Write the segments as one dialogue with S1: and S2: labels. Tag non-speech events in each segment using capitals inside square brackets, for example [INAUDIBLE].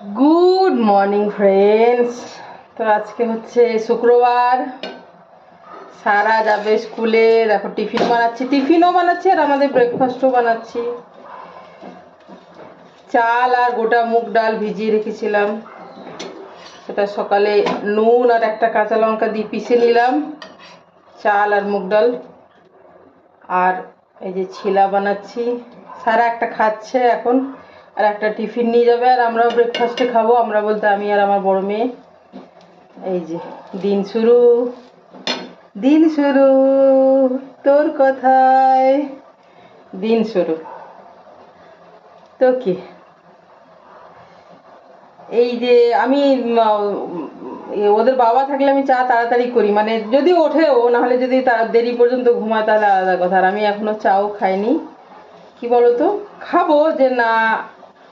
S1: Good morning friends তো আজকে হচ্ছে শুক্রবার। সারা যাবে স্কুলে। দেখো, টিফিন বানাচ্ছি। টিফিনও বানাচ্ছি আর আমাদের ব্রেকফাস্টও বানাচ্ছি। চাল আর গোটা মুগ ডাল ভিজিয়ে রেখেছিলাম। সেটা সকালে নুন আর একটা কাঁচা লঙ্কা দিয়ে পিষে নিলাম। চাল আর মুগ ডাল। আর এই যে ছিলা বানাচ্ছি। সারা একটা খাচ্ছে এখন। আর একটা টিফিন নিয়ে যাবে আর আমরাও ব্রেকফাস্টে খাব। আমরা বলতে আমি আর আমার বড় মেয়ে। এই যে, দিন শুরু। দিন শুরু, তোর কথায়। দিন শুরু। তো কি? এই যে, আমি ওদের বাবা থাকলে আমি চা তাড়াতাড়ি করি। মানে যদি ওঠেও, নাহলে যদি তার দেরি পর্যন্ত ঘুমায়, তাহলে আলাদা কথা। আর আমি এখনও চাও খাইনি। কি বলতো? খাব যে না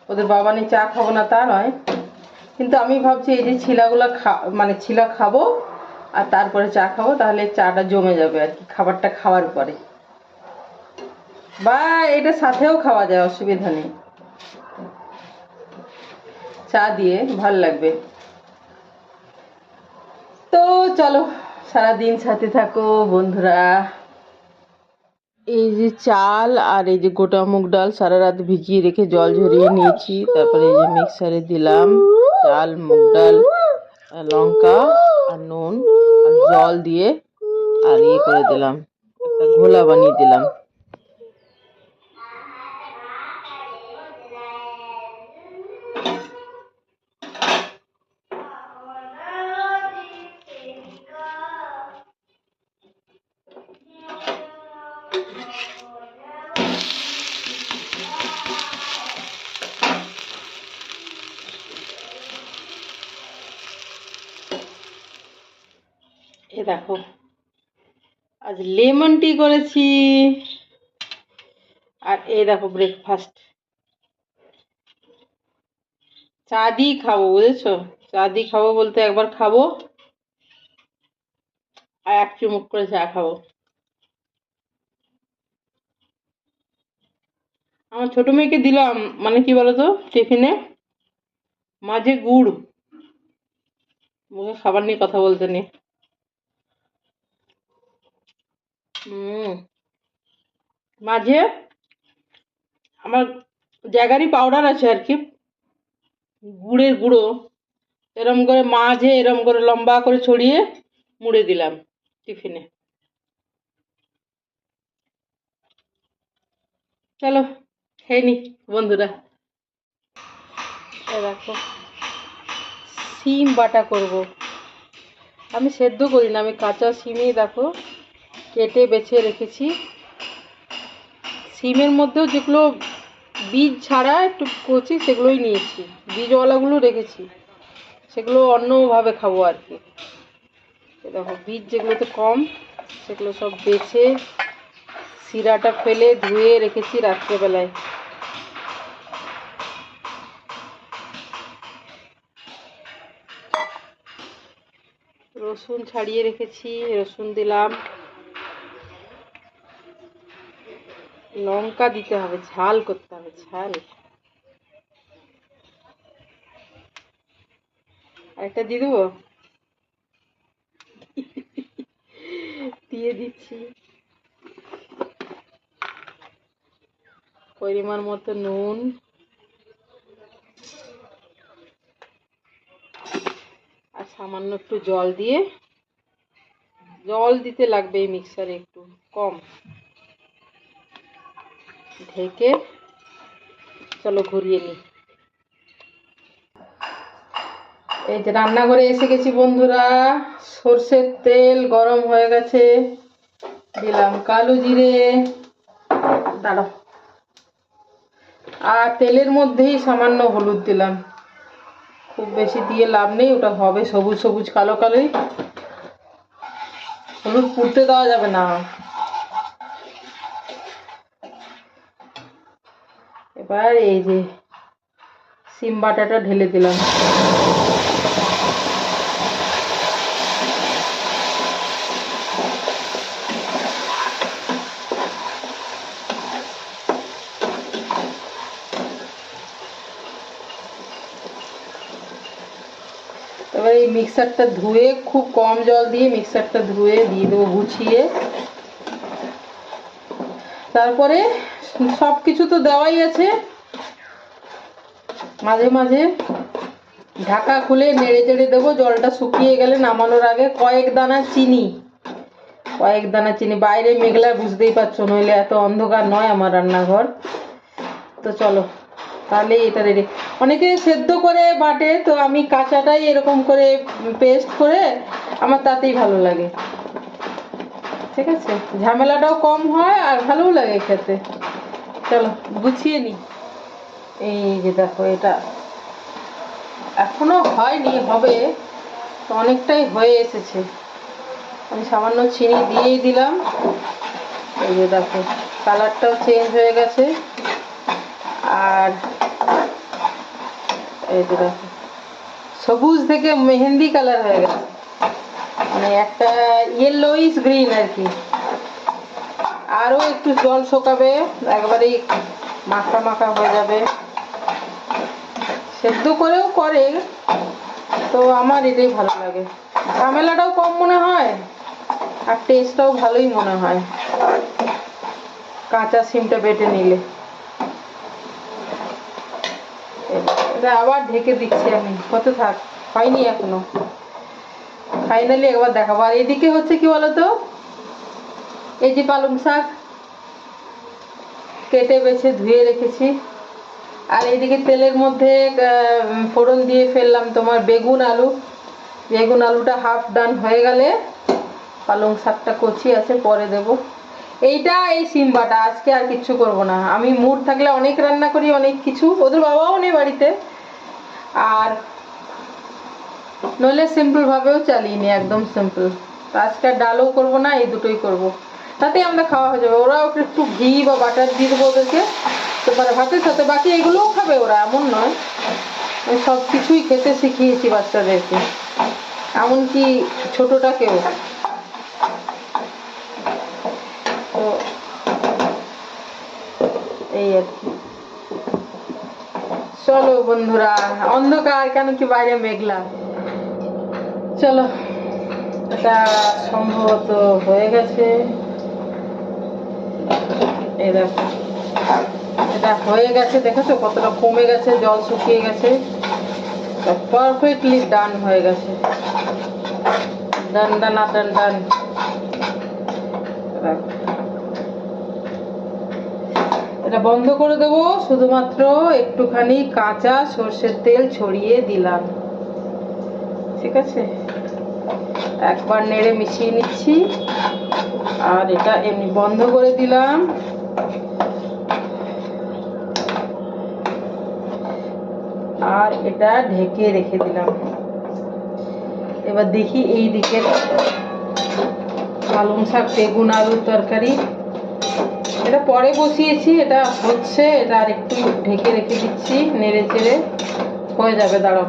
S1: ওদের বাবা নিয়ে চা খাব না তা নয়। কিন্তু আমি ভাবছি এই যে ছিলাগুলো খা মানে ছিলা খাব আর তারপরে চা খাব, তাহলে চাটা জমে যাবে আর কি, খাবারটা খাওয়ার পরে। বা, এটা সাথেও খাওয়া যায়, অসুবিধা নেই। চা দিয়ে ভালো লাগবে। তো চলো, সারাদিন সাথে থাকো বন্ধুরা। এই যে চাল আর এই যে গোটা মুগ ডাল সারা রাত ভিজিয়ে রেখে জল ঝরিয়ে নিয়েছি। তারপরে এই যে মিক্সারে দিলাম চাল, মুগ ডাল, লঙ্কা আর নুন আর জল দিয়ে আর ইয়ে করে দিলাম, একটা ঘোলা বানিয়ে দিলাম। দেখো। আজ লেমন টি করেছি। আর এই দেখো ব্রেকফাস্ট চা দিয়ে খাব, বুঝেছ? চা দিয়ে খাব বলতে একবার খাব। আর এক চুমুক করে চা খাব। আমার ছোট মেয়েকে দিলাম মানে কি বলতো, টিফিনে? মাঝে গুড়। মুখে খাবার নিয়ে কথা বলতে নেই হুম মাঝে আমার জ্যাগারি পাউডার আছে আর কি, গুড়ের গুঁড়ো, এরম করে মাঝে এরম করে লম্বা করে ছড়িয়ে মুড়ে দিলাম টিফিনে চলো, খেয়ে নি বন্ধুরা। দেখো, সিম বাটা করব। আমি সেদ্ধ করি না, আমি কাঁচা সিমই দেখো। কেটে বেছে রেখেছি। সিমের মধ্যেও যেগুলো বীজ ছাড়া একটু কচি সেগুলোই নিয়েছি। বীজওয়ালাগুলো রেখেছি। সেগুলো অন্যভাবে খাব আর কি। দেখো, বীজ যেগুলোতে কম, সেগুলো সব বেছে শিরাটা ফেলে ধুয়ে রেখেছি রাত্রেবেলায়। রসুন ছাড়িয়ে রেখেছি, রসুন দিলাম। লঙ্কা দিতে হবে, ঝাল করতে হবে, ঝাল। আরেকটা দিয়ে দেবো? দিয়ে দিচ্ছি। পরিমাণ মতো নুন। আর সামান্য একটু জল দিয়ে, জল দিতে লাগবে এই মিক্সারে একটু, কম। ঢেকে চলো ঘুরিয়ে নিই। এই যে রান্নাঘরে এসে গেছি বন্ধুরা, সর্ষের তেল গরম হয়ে গেছে। দিলাম কালো জিরে। দাঁড়াও। আর তেলের মধ্যেই সামান্য হলুদ দিলাম। খুব বেশি দিয়ে লাভ নেই, ওটা হবে সবুজ সবুজ কালো কালোই। হলুদ পুড়তে দেওয়া যাবে না। এবার এই যে সিম বাটাটা ঢেলে দিলাম। এবার এই মিক্সারটা ধুয়ে খুব কম জল দিয়ে মিক্সারটা ধুয়ে, দিয়ে দেবো গুছিয়ে। তারপরে সব কিছু তো দেওয়াই আছে। মাঝে মাঝে ঢাকা খুলে নেড়ে চেড়ে দেবো, জলটা শুকিয়ে গেলে নামানোর আগে কয়েক দানা চিনি। কয়েক দানা চিনি, বাইরে মেঘলা বুঝতেই পারছ, নইলে এত অন্ধকার নয় আমার রান্নাঘর। তো চলো, তাহলে এটা রেডি অনেকে সেদ্ধ করে বাটে, তো আমি কাঁচাটাই এরকম করে পেস্ট করে আমার তাতেই ভালো লাগে। ঠিক আছে? ঝামেলাটাও কম হয় আর ভালোও লাগে খেতে। চলো, গুছিয়ে নি এই যে দেখো, এটা এখনও হয়নি, হবে। তো অনেকটাই হয়ে এসেছে। আমি সামান্য চিনি দিয়েই দিলাম। এই যে দেখো, কালারটাও চেঞ্জ হয়ে গেছে। আর এই যে দেখো, সবুজ থেকে মেহেন্দি কালার হয়ে গেছে। মানে একটা ইয়েলোইস গ্রিন আর কি। আরও একটু জল শোকাবে, একবারেই মাখা মাখা হয়ে যাবে। সেদ্ধ করেও করে, তো আমার এটাই ভালো লাগে। ঝামেলাটাও কম মনে হয়, আর টেস্টটাও ভালোই মনে হয়। কাঁচা সিমটা বেটে নিলে। এটা আবার ঢেকে দিচ্ছি আমি। কত থাক, হয়নি এখনও। ফাইনালি একবার দেখাবো। আর এদিকে হচ্ছে কি বলতো? এই যে পালং শাক কেটে বেছে ধুয়ে রেখেছি। আর এইদিকে তেলের মধ্যে ফোড়ন দিয়ে ফেললাম তোমার বেগুন আলু। বেগুন আলুটা হাফ ডান হয়ে গেলে পালং শাকটা কচি আছে, পরে দেব। এইটা এই সিম্বাটা, আজকে আর কিচ্ছু করব না। আমি মুড থাকলে অনেক রান্না করি, অনেক কিছু। ওদের বাবাও নেই বাড়িতে। আর নইলে সিম্পল ভাবেও চালিয়ে নি একদম সিম্পল আজকে ডালও করব না, এই দুটোই করব। তাতেই আমরা খাওয়া হয়ে যাবে। ওরাও একটু ঘি বা বাটার দিয়ে দেবো ওদেরকে। তো মানে ভাতের সাথে বাকি এগুলোও খাবে ওরা, এমন নয়। আমি সব কিছুই খেতে শিখিয়েছি বাচ্চাদেরকে। এমনকি ছোটটাকেও। তো এই আর চলো বন্ধুরা, অন্ধকার, কেন কি বাইরে মেঘলা। চলো, এটা সম্ভবত হয়ে গেছে। এই দেখো, এটা হয়ে গেছে, দেখেছ কতটা কমে গেছে, জল শুকিয়ে গেছে। পারফেক্টলি ডান হয়ে গেছে। ডান ডান ডান ডান এটা বন্ধ করে দেবো, শুধুমাত্র একটুখানি কাঁচা সর্ষের তেল ছড়িয়ে দিলাম। ঠিক আছে? একবার নেড়ে মিশিয়ে নিচ্ছি। আর এটা এমনি বন্ধ করে দিলাম। আর এটা ঢেকে রেখে দিলাম। এবার দেখি এই দিকের পালং শাক, বেগুন, আলুর তরকারি। এটা পরে বসিয়েছি, এটা হচ্ছে, এটা আর একটু ঢেকে রেখে দিচ্ছি, নেড়ে চেড়ে। হয়ে যাবে, দাঁড়াও।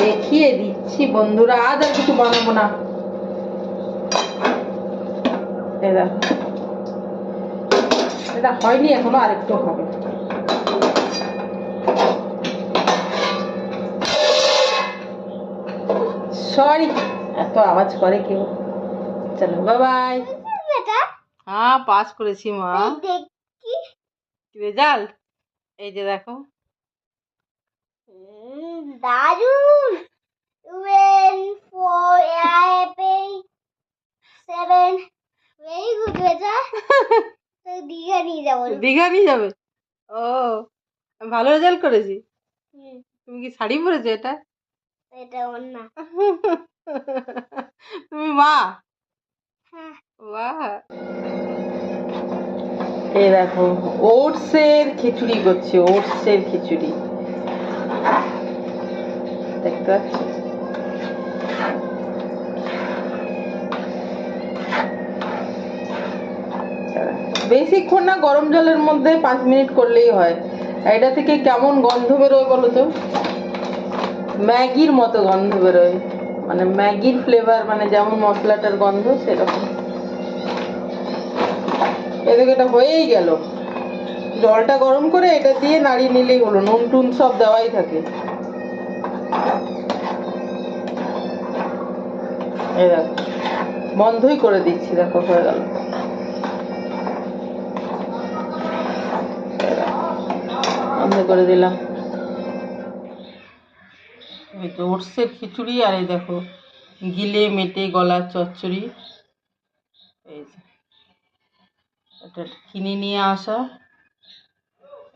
S1: দেখিয়ে দিচ্ছি বন্ধুরা আজ আর কিছু বানাবো না। এই এটা হয়নি এখনও আরেকটু হবে। সরি এত আওয়াজ করে কেউ। চলো বাবাই হ্যাঁ পাস করেছি মা। রেজাল্ট এই যে দেখো।
S2: উম, দারুণ টুয়েল ফোর আইপে সেভেন ভেরি গুড বেটা তো দীঘা নিয়ে যাব।
S1: দীঘা নিয়ে যাবে? ও ভালো রেজাল্ট করেছি। তুমি কি শাড়ি পরেছো এটা?
S2: এটা ওর না [LAUGHS]
S1: তুমি মা?
S2: হ্যাঁ।
S1: বাহ। এই দেখো ওটসের খিচুড়ি করছি ওটসের খিচুড়ি। দেখতে পাচ্ছ? বেশিক্ষণ না, গরম জলের মধ্যে পাঁচ মিনিট করলেই হয়। এটা থেকে কেমন গন্ধ বেরোয় বলো তো? ম্যাগির মতো গন্ধ বেরোয়। মানে ম্যাগির ফ্লেভার মানে যেমন মশলাটার গন্ধ, সেরকম। এদিকে এটা হয়েই গেল। জলটা গরম করে এটা দিয়ে নাড়িয়ে নিলেই হলো। নুন টুন সব দেওয়াই থাকে। দেখো, বন্ধই করে দিচ্ছি, দেখো হয়ে গেল। বন্ধ করে দিলাম। এই তো ওটসের খিচুড়ি আর এই দেখো গিলে মেটে গলার চচ্চড়ি। এই যে এটা কিনে নিয়ে আসা।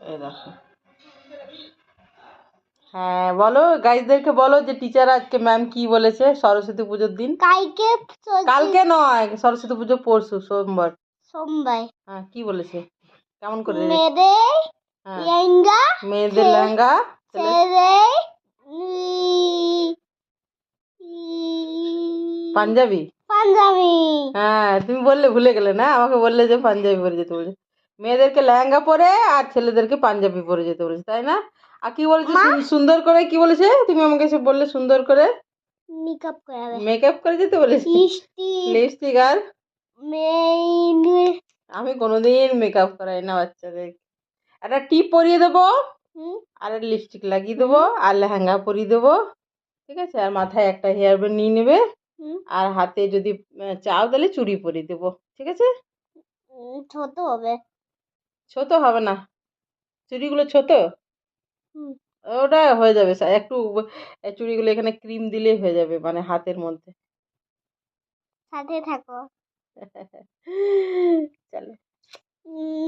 S1: এই দেখো। হ্যাঁ বলো গাইজদেরকে বলো যে টিচার আজকে ম্যাম কি বলেছে সরস্বতী পুজোর দিন?
S2: কালকে
S1: কালকে নয় সরস্বতী পুজো পরশু সোমবার।
S2: সোমবার।
S1: হ্যাঁ কি বলেছে? কেমন করে
S2: মেয়েদের লেহেঙ্গা
S1: মেয়েদের লেহেঙ্গা পাঞ্জাবি
S2: পাঞ্জাবি
S1: হ্যাঁ তুমি বললে ভুলে গেলে না আমাকে বললে যে পাঞ্জাবি পরে যেতে বলেছে মেয়েদেরকে লেহেঙ্গা পরে আর ছেলেদেরকে পাঞ্জাবি পরে যেতে বলেছে তাই না আর কি বলেছে সুন- সুন্দর করে কি বলেছে তুমি আমাকে এসে বললে সুন্দর করে
S2: মেকআপ করাবে
S1: মেকআপ করে যেতে বলেছে লিপস্টিক আর আমি কোনোদিন মেকআপ করাই না বাচ্চাদের একটা টিপ পরিয়ে দেবো
S2: হুম,
S1: আর লিপস্টিক লাগিয়ে দেবো আর লেহেঙ্গা পরিয়ে দেবো ঠিক আছে? আর মাথায় একটা হেয়ার ব্যান্ড নিয়ে নেবে আর হাতে যদি চাও তাহলে চুড়ি পরিয়ে দেবো ঠিক আছে?
S2: ছোট হবে।
S1: ছোট হবে না। চুড়িগুলো ছোট? ওটা হয়ে যাবে সা- একটু চুড়িগুলো এখানে ক্রিম দিলেই হয়ে যাবে মানে হাতের মধ্যে।
S2: সাথে থাকো। [LAUGHS]
S1: চলো।
S2: উম,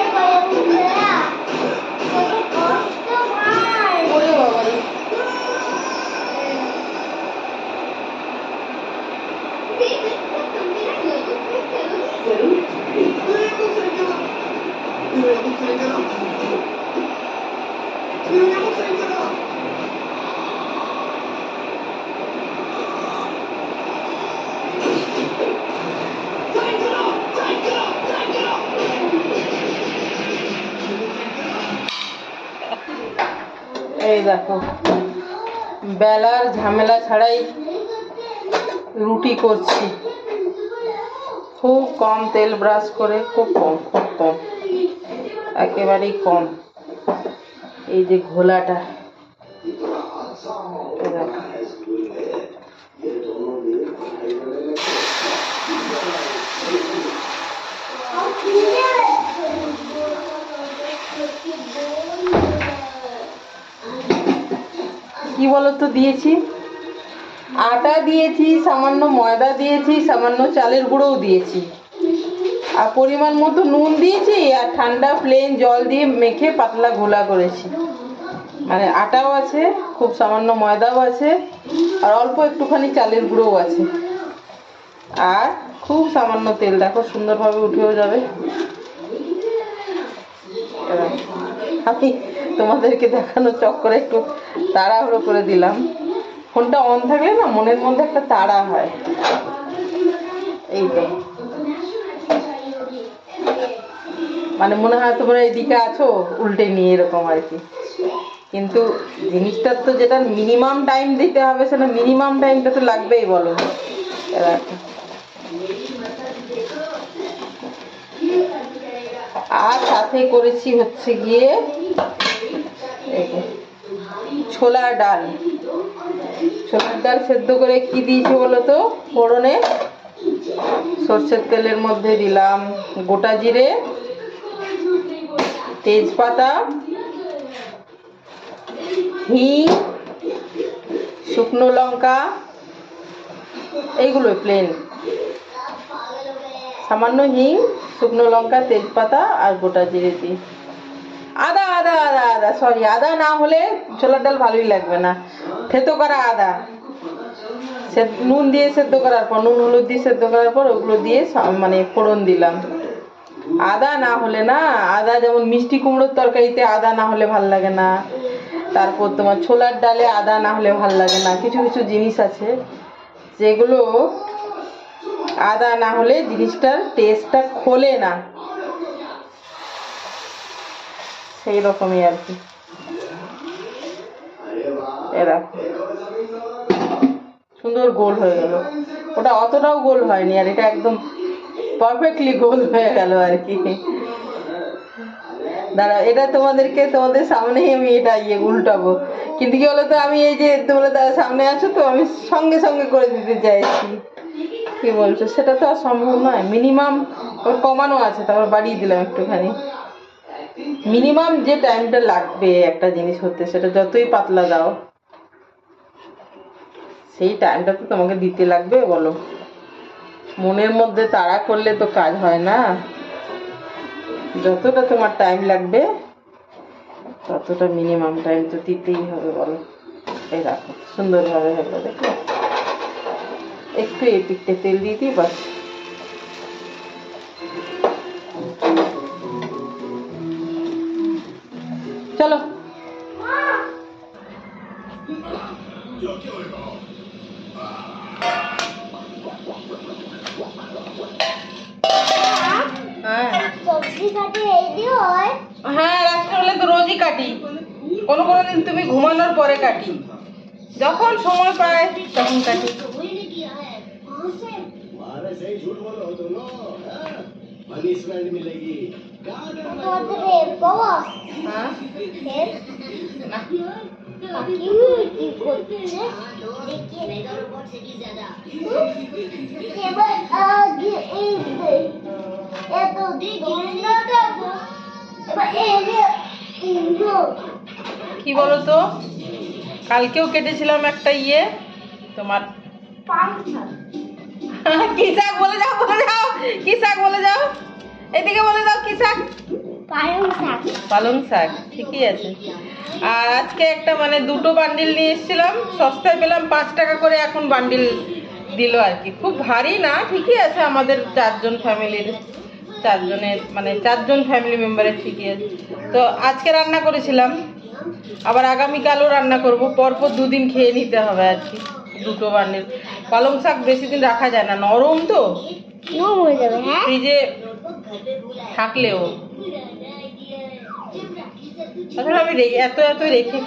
S1: এই দেখো, বেলার ঝামেলা ছাড়াই রুটি করছি। খুব কম তেল ব্রাশ করে, খুব কম খুব কম। একেবারেই কম। এই যে ঘোলাটা। কি বলতো দিয়েছি? আটা দিয়েছি, সামান্য ময়দা দিয়েছি, সামান্য চালের গুঁড়োও দিয়েছি। আর পরিমাণ মতো নুন দিয়েছি আর ঠান্ডা প্লেন জল দিয়ে মেখে পাতলা গোলা করেছি। মানে আটাও আছে, খুব সামান্য ময়দাও আছে, আর অল্প একটুখানি চালের গুঁড়োও আছে। আর খুব সামান্য তেল, দেখো সুন্দরভাবে উঠেও যাবে। আমি তোমাদেরকে দেখানোর চক্করে একটু তাড়াহুড়ো করে দিলাম। ফোনটা অন থাকলে না মনের মধ্যে একটা তাড়া হয়। এই তো। মানে মনে হয় তোমরা এদিকে আছো, উল্টে নিয়ে এরকম আর কি। কিন্তু জিনিসটার তো যেটা মিনিমাম টাইম দিতে হবে, সেটা মিনিমাম টাইমটা তো লাগবেই বলো। আর সাথে করেছি হচ্ছে গিয়ে ছোলার ডাল। ছোলার ডাল সেদ্ধ করে কি দিয়েছি বলো তো? ফোড়নে সর্ষের তেলের মধ্যে দিলাম গোটা জিরে তেজপাতা হিং শুকনো লঙ্কা এইগুলো প্লেন সামান্য হিং শুকনো লঙ্কা, তেজপাতা আর গোটা জিরে দিই আদা আদা আদা আদা সরি আদা না হলে ছোলার ডাল ভালোই লাগবে না। থেতো করা আদা। নুন দিয়ে সেদ্ধ করার পর, নুন, হলুদ দিয়ে সেদ্ধ করার পর, ওগুলো দিয়ে মানে ফোড়ন দিলাম। আদা না হলে না, আদা যেমন মিষ্টি কুমড়োর তরকারিতে আদা না হলে ভালো লাগে না। তারপর তোমার ছোলার ডালে আদা না হলে ভালো লাগে না, কিছু কিছু জিনিস আছে যেগুলো আদা না হলে জিনিসটার টেস্টটা খোলে না। সেই রকমই আর কি। সুন্দর গোল হয়ে গেল। ওটা অতটাও গোল হয়নি আর এটা একদম পারফেক্টলি গোল হয়ে গেল আর কি। দাঁড়া এটা তোমাদেরকে তোমাদের সামনেই আমি এটা ইয়ে উল্টাবো। কিন্তু কি বলতো, আমি এই যে তোমরা সামনে আছো তো, আমি সঙ্গে সঙ্গে করে দিতে চাইছি। কি বলছো? সেটা তো আর সম্ভব নয়। মিনিমাম ওর কমানো আছে, তারপর বাড়িয়ে দিলাম একটুখানি। মিনিমাম যে টাইমটা লাগবে একটা জিনিস হতে, সেটা যতই পাতলা দাও, সেই টাইমটা তো তোমাকে দিতে লাগবে, বলো। মনের মধ্যে তাড়া করলে তো কাজ হয় না। যতটা তোমার টাইম লাগবে, ততটা মিনিমাম টাইম তো দিতেই হবে বলো। এই রাখো সুন্দরভাবে হলো দেখো একটু পিঠে তেল দিয়ে দিই, বাস। চলো। হ্যাঁ। রাত্রে হলে তো রোজই কাটি। কোনো কোনো দিন তুমি ঘুমানোর পরে কাটি। যখন সময় পায় তখন কাটি। হ্যাঁ।,
S2: হ্যাঁ। এত
S1: কি বলো তো কালকেও কেটেছিলাম একটা ইয়ে তোমার [LAUGHS] কি শাক বলে যাও বলে যাও, কি শাক বলে যাও? এদিকে বলে দাও, কি শাক? পালং শাক, ঠিকই আছে। আর আজকে একটা মানে দুটো বান্ডিল নিয়ে এসেছিলাম, সস্তায় পেলাম পাঁচ টাকা করে, এখন বান্ডিল দিল আর কি। খুব ভারী না, ঠিকই আছে আমাদের চারজন ফ্যামিলির। চারজনের মানে চারজন ফ্যামিলি মেম্বারের ঠিকই আছে তো আজকে রান্না করেছিলাম আবার আগামীকালও রান্না করব। পরপর দুদিন খেয়ে নিতে হবে আর কি দুটো বান্ডিল পালং শাক বেশি দিন রাখা যায় না নরম তো?
S2: হয়ে
S1: ফ্রিজে থাকলেও। আসলে আমি এত এত রেখে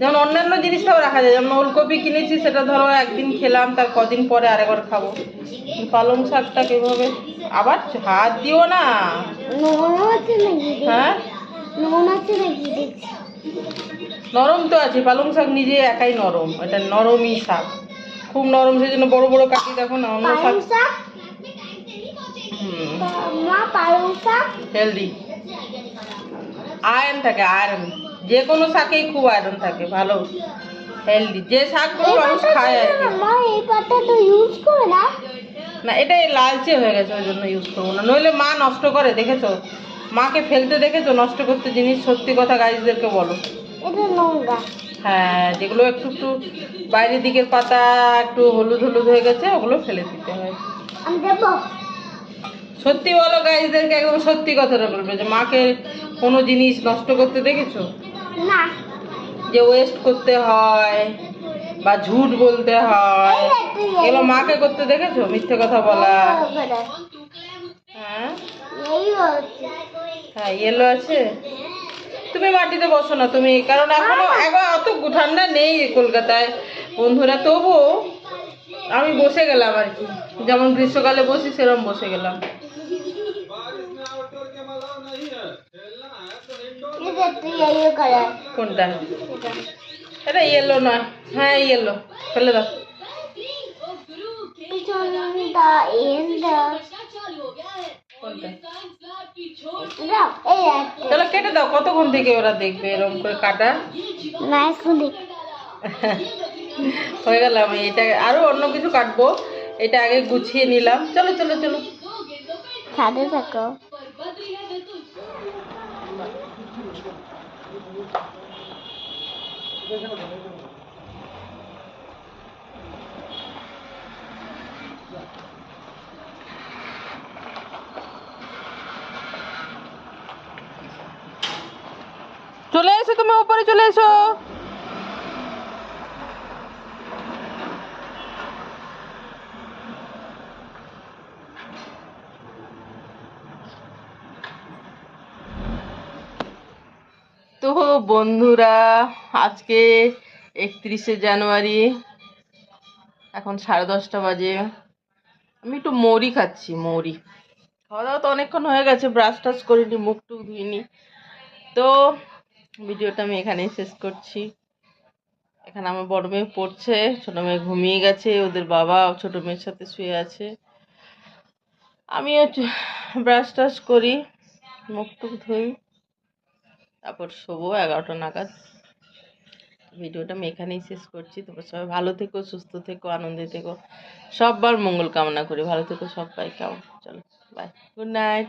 S1: যেমন অন্যান্য জিনিসটাও রাখা যায় যেমন ওলকপি কিনেছি সেটা ধরো একদিন খেলাম তার কদিন পরে আরেকবার খাব। পালং শাকটা কীভাবে আবার হাত দিও না। হ্যাঁ? নরম তো আছে পালং শাক নিজে একাই নরম। এটা নরমই শাক। খুব নরম সেই জন্য বড় বড় কাটি দেখো না অন্য শাক।
S2: শাক? পালং শাক?
S1: হেলদি। আয়রন থাকে আয়রন। যে কোনো শাকেই খুব আয়রন থাকে ভালো। হেলদি। যে শাকগুলো মানুষ খায় আর কি।
S2: মা এই পাতা তো ইউজ করে না।
S1: না এটা লালচে হয়ে গেছে ওই জন্য ইউজ করব না। নইলে মা নষ্ট করে দেখেছ? মাকে ফেলতে দেখেছ নষ্ট করতে জিনিস সত্যি কথা গাইজদেরকে বলো। হ্যাঁ যেগুলো একটু একটু বাইরের দিকের পাতা একটু হলুদ হলুদ হয়ে গেছে ওগুলো ফেলে দিতে হয়। সত্যি বলো গাইজদেরকে একদম সত্যি কথাটা বলবে যে মাকে কোনো জিনিস নষ্ট করতে দেখেছ?
S2: না।
S1: যে ওয়েস্ট করতে হয়। বা ঝুট বলতে হয়। এগুলো মাকে করতে দেখেছ? মিথ্যে কথা বলা। হ্যাঁ
S2: এই
S1: হ্যাঁ ইয়েলো আছে? তুমি মাটিতে বসো না তুমি কারণ এখনও একবার অত ঠান্ডা নেই কলকাতায়। বন্ধুরা তবু আমি বসে গেলাম আর কি। যেমন গ্রীষ্মকালে বসি সেরকম বসে গেলাম। কোনটা? এটা ইয়েলো নয়। হ্যাঁ ইয়েলো ফেলে দাও। চলো কেটে দাও, কতক্ষণ থেকে ওরা দেখবে এরকম করে কাটা? হয়ে গেল আমি এটা আরও অন্য কিছু কাটবো। এটা আগে গুছিয়ে নিলাম। চলো চলো চলো।
S2: সাথে থাকো।
S1: চলে এসো তুমি উপরে চলে এসো তো বন্ধুরা, আজকে একত্রিশে জানুয়ারি, এখন সাড়ে দশটা বাজে। আমি একটু মৌরি খাচ্ছি, মৌরি। খাওয়া দাওয়া তো অনেকক্ষণ হয়ে গেছে ব্রাশ টাশ করিনি, মুখ টুক ধুইনি। তো ভিডিওটা আমি এখানেই শেষ করছি। এখানে আমার বড় মেয়ে পড়ছে, ছোট মেয়ে ঘুমিয়ে গেছে, ওদের বাবা ছোট মেয়ের সাথে শুয়ে আছে। আমিও ব্রাশ টাশ করি, মুখ টুক ধুই। তারপর শোবো এগারোটা নাগাদ। ভিডিওটা আমি এখানেই শেষ করছি। তোমরা সবাই ভালো থেকো, সুস্থ থেকো, আনন্দে থেকো। সববার মঙ্গল কামনা করি। ভালো থেকো সবাই কেমন চলো বাই গুড নাইট